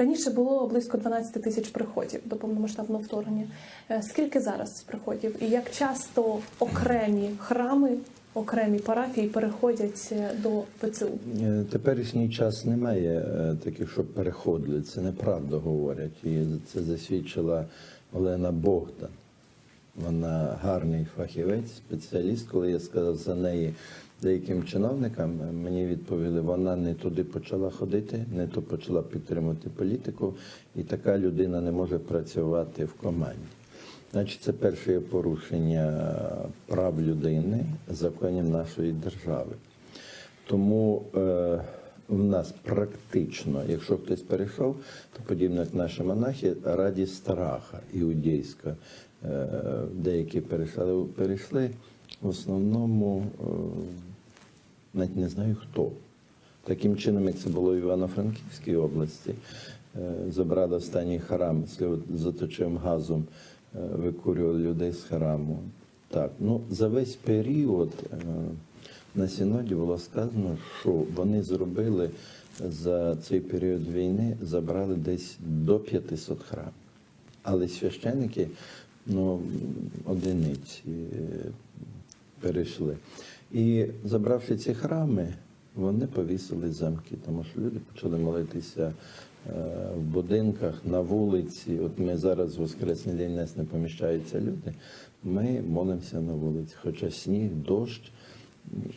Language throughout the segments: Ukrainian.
Раніше було близько 12 тисяч приходів до повномасштабного вторгнення. Е, Скільки зараз приходів? І як часто окремі храми, окремі парафії переходять е, до ПЦУ? Е, Теперішній час немає таких, щоб переходили. Це неправда говорять. І це засвідчила Олена Богдан. Вона гарний фахівець, спеціаліст. Коли я сказав за неї деяким чиновникам, мені відповіли, вона не туди почала ходити, не то почала підтримувати політику, і така людина не може працювати в команді. Значить, це перше порушення прав людини, законів нашої держави. Тому е, в нас практично, якщо хтось перейшов, то подібно як наші монахи, раді страха іудейська. Е, деякі перейшли, перейшли. В основному е, навіть не знаю хто. Таким чином, як це було в Івано-Франківській області, е, забрали останній храм, заточим газом, викурювали людей з храму. Так, ну за весь період на синоді було сказано, що вони зробили за цей період війни, забрали десь до 500 храмів. Але священники, ну, одиниці е, перейшли. І забравши ці храми, вони повісили замки, тому що люди почали молитися е, в будинках, на вулиці. От ми зараз в Воскресний день нас не поміщаються люди. Ми молимося на вулиці, хоча сніг, дощ,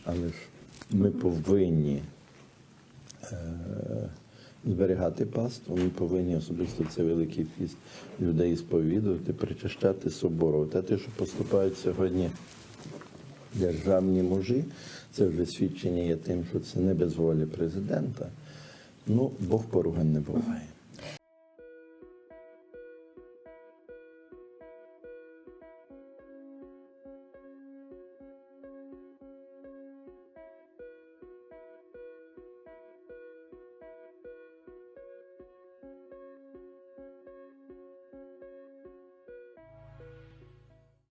але ж ми повинні е, зберігати паству, ми повинні особисто це великий піст людей сповідувати, причащати собору. Те, те, що поступають сьогодні державні мужі, це вже свідчення є тим, що це не без волі президента. Ну, Бог поругань не буває.